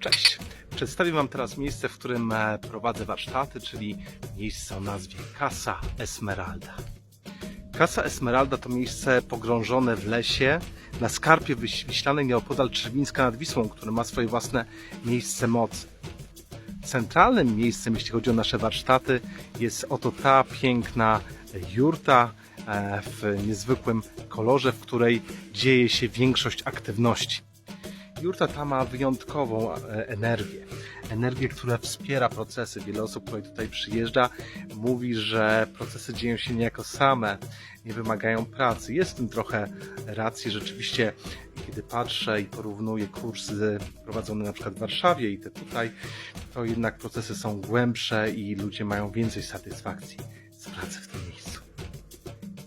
Cześć. Przedstawię Wam teraz miejsce, w którym e, prowadzę warsztaty, czyli miejsce o nazwie Casa Esmeralda. Casa Esmeralda to miejsce pogrążone w lesie na skarpie wiślanej nieopodal Trzewińska nad Wisłą, które ma swoje własne miejsce mocy. Centralnym miejscem, jeśli chodzi o nasze warsztaty, jest oto ta piękna jurta e, w niezwykłym kolorze, w której dzieje się większość aktywności. Jurta ta ma wyjątkową e, energię. Energię, która wspiera procesy. Wiele osób, które tutaj przyjeżdża, mówi, że procesy dzieją się niejako same, nie wymagają pracy. Jest w tym trochę racji. Rzeczywiście, kiedy patrzę i porównuję kursy prowadzone na przykład w Warszawie i te tutaj, to jednak procesy są głębsze i ludzie mają więcej satysfakcji z pracy w tym miejscu.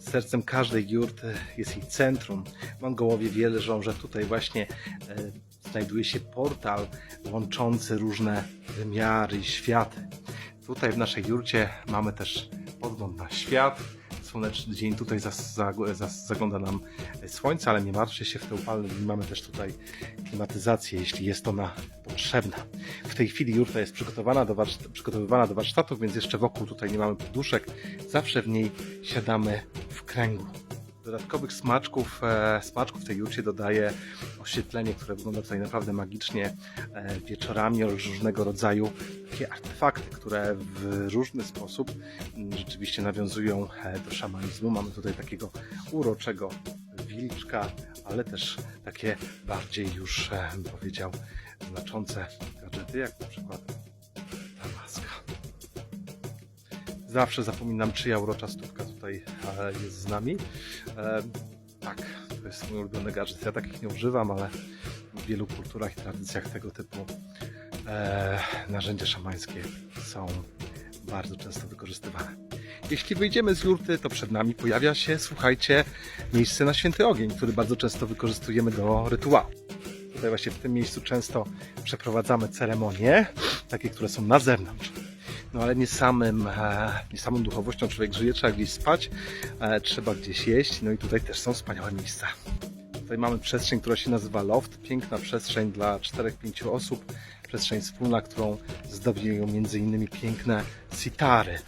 Sercem każdej jurty jest jej centrum. Mongołowie wierzą, że tutaj właśnie e, znajduje się portal łączący różne wymiary i światy. Tutaj w naszej jurcie mamy też podgląd na świat. Słoneczny dzień tutaj zas, za, zas, zagląda nam słońce, ale nie martwcie się, w te upalne dni mamy też tutaj klimatyzację, jeśli jest ona potrzebna. W tej chwili jurta jest przygotowana do przygotowywana do warsztatów, więc jeszcze wokół tutaj nie mamy poduszek. Zawsze w niej siadamy w kręgu. Dodatkowych smaczków, e, smaczków tej jurcie dodaje oświetlenie, które wygląda tutaj naprawdę magicznie e, wieczorami, różnego rodzaju takie artefakty, które w różny sposób m, rzeczywiście nawiązują e, do szamanizmu. Mamy tutaj takiego uroczego wilczka, ale też takie bardziej już, e, bym powiedział, znaczące gadżety, jak na przykład ta maska. Zawsze zapominam, czyja urocza stówka tutaj jest z nami. Tak, to jest mój ulubiony gadżet. Ja takich nie używam, ale w wielu kulturach i tradycjach tego typu e, narzędzia szamańskie są bardzo często wykorzystywane. Jeśli wyjdziemy z jurty, to przed nami pojawia się, słuchajcie, miejsce na święty ogień, który bardzo często wykorzystujemy do rytuału. Tutaj właśnie w tym miejscu często przeprowadzamy ceremonie, takie, które są na zewnątrz. No ale nie samym, e, nie samą duchowością człowiek żyje, trzeba gdzieś spać, e, trzeba gdzieś jeść, no i tutaj też są wspaniałe miejsca. Tutaj mamy przestrzeń, która się nazywa loft, piękna przestrzeń dla 4-5 osób, przestrzeń wspólna, którą zdobią między innymi piękne sitary.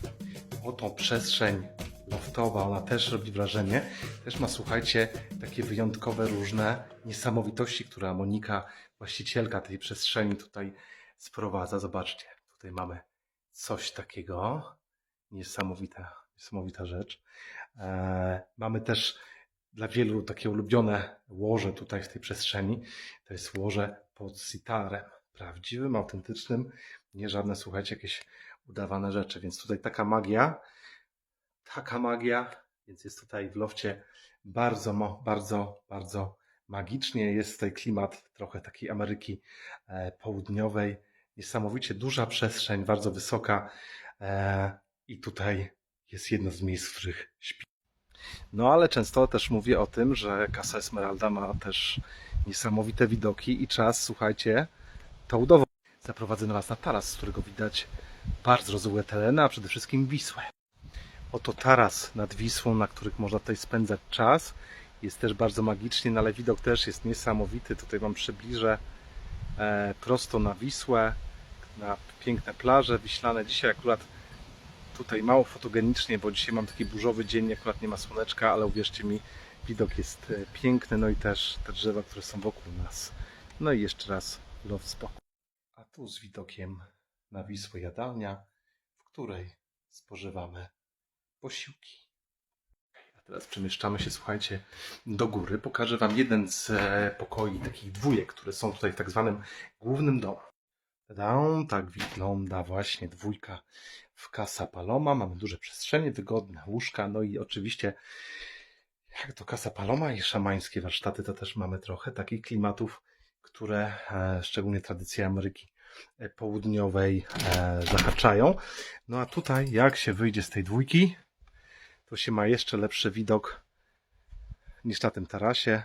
Oto przestrzeń loftowa, ona też robi wrażenie. Też ma, słuchajcie, takie wyjątkowe różne niesamowitości, które Monika, właścicielka tej przestrzeni tutaj sprowadza. Zobaczcie, tutaj mamy coś takiego. Niesamowita, niesamowita rzecz. E, mamy też dla wielu takie ulubione łoże tutaj w tej przestrzeni. To jest łoże pod sitarem. Prawdziwym, autentycznym, nie żadne, słuchajcie, jakieś udawane rzeczy. Więc tutaj taka magia, taka magia, więc jest tutaj w lofcie bardzo, bardzo, bardzo magicznie. Jest tutaj klimat trochę takiej Ameryki e, Południowej. Niesamowicie duża przestrzeń, bardzo wysoka. E, I tutaj jest jedno z miejsc, w których śpi. No ale często też mówię o tym, że Casa Esmeralda ma też niesamowite widoki i czas, słuchajcie, to udowodnić. Zaprowadzę Was na taras, z którego widać bardzo rozległe tereny, a przede wszystkim Wisłę. Oto taras nad Wisłą, na których można tutaj spędzać czas. Jest też bardzo magicznie, no ale widok też jest niesamowity. Tutaj Wam przybliżę e, prosto na Wisłę, na piękne plaże wiślane. Dzisiaj akurat tutaj mało fotogenicznie, bo dzisiaj mam taki burzowy dzień, akurat nie ma słoneczka, ale uwierzcie mi, widok jest e, piękny, no i też te drzewa, które są wokół nas. No i jeszcze raz love spokój. A tu z widokiem na Wisłę jadalnia, w której spożywamy posiłki. A teraz przemieszczamy się, słuchajcie, do góry. Pokażę Wam jeden z e, pokoi takich dwójek, które są tutaj w tak zwanym głównym domu. Tadam, tak wygląda właśnie dwójka w Casa Paloma. Mamy duże przestrzenie, wygodne łóżka, no i oczywiście jak to Casa Paloma i szamańskie warsztaty, to też mamy trochę takich klimatów, które e, szczególnie tradycje Ameryki e, Południowej e, zahaczają. No a tutaj, jak się wyjdzie z tej dwójki, to się ma jeszcze lepszy widok niż na tym tarasie.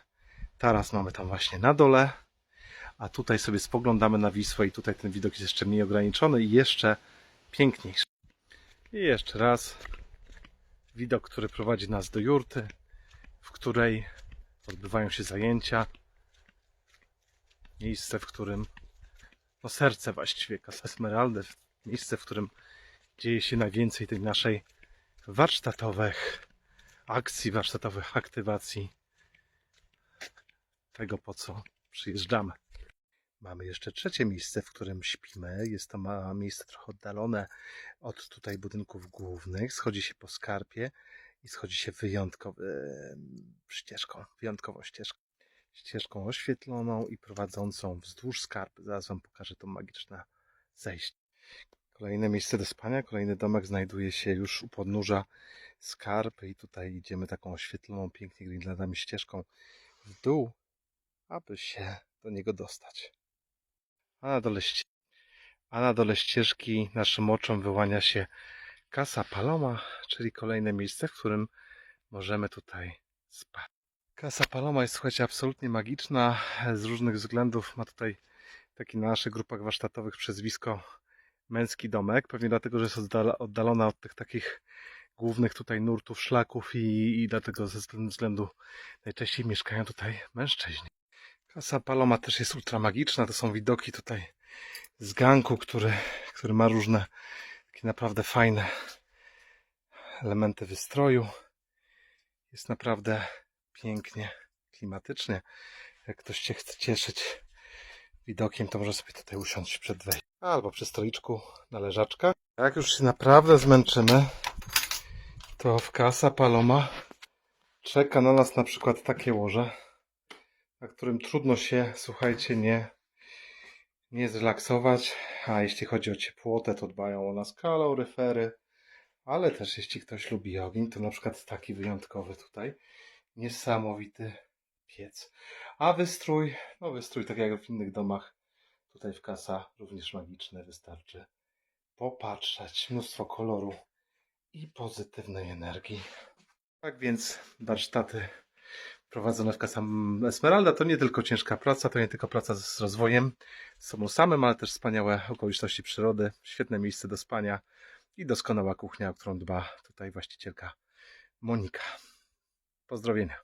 Taras mamy tam właśnie na dole, a tutaj sobie spoglądamy na Wisłę i tutaj ten widok jest jeszcze mniej ograniczony i jeszcze piękniejszy. I jeszcze raz widok, który prowadzi nas do jurty, w której odbywają się zajęcia. Miejsce, w którym no serce właściwie Casa Esmeralda, miejsce, w którym dzieje się najwięcej tej naszej warsztatowych akcji, warsztatowych aktywacji, tego po co przyjeżdżamy. Mamy jeszcze trzecie miejsce, w którym śpimy. Jest to miejsce trochę oddalone od tutaj budynków głównych. Schodzi się po skarpie i schodzi się wyjątkową ścieżką, wyjątkową ścieżką. Ścieżką oświetloną i prowadzącą wzdłuż skarpy. Zaraz Wam pokażę to magiczne zejście. Kolejne miejsce do spania, kolejny domek znajduje się już u podnóża skarpy i tutaj idziemy taką oświetloną pięknie greenlandami ścieżką w dół, aby się do niego dostać. A na dole, a na dole ścieżki naszym oczom wyłania się Casa Paloma, czyli kolejne miejsce, w którym możemy tutaj spać. Casa Paloma jest, słuchajcie, absolutnie magiczna z różnych względów. Ma tutaj taki na naszych grupach warsztatowych przezwisko męski domek, pewnie dlatego, że jest oddalona od tych takich głównych tutaj nurtów, szlaków i, i dlatego ze względu najczęściej mieszkają tutaj mężczyźni. Casa Paloma też jest ultramagiczna, to są widoki tutaj z ganku, który, który ma różne takie naprawdę fajne elementy wystroju. Jest naprawdę pięknie, klimatycznie. Jak ktoś się chce cieszyć widokiem, to może sobie tutaj usiąść przed wejściem. Albo przy stoliczku na leżaczkach. Jak już się naprawdę zmęczymy, to w Casa Paloma czeka na nas na przykład takie łoże, na którym trudno się, słuchajcie, nie, nie zrelaksować. A jeśli chodzi o ciepłotę, to dbają o nas kaloryfery, ale też jeśli ktoś lubi ogień, to na przykład taki wyjątkowy tutaj, niesamowity piec. A wystrój, no wystrój tak jak w innych domach, tutaj w kasa również magiczny, wystarczy popatrzeć, mnóstwo koloru i pozytywnej energii. Tak więc warsztaty prowadzone w Casa Esmeralda to nie tylko ciężka praca, to nie tylko praca z rozwojem sobą samym, ale też wspaniałe okoliczności przyrody, świetne miejsce do spania i doskonała kuchnia, o którą dba tutaj właścicielka Monika. Pozdrowienia.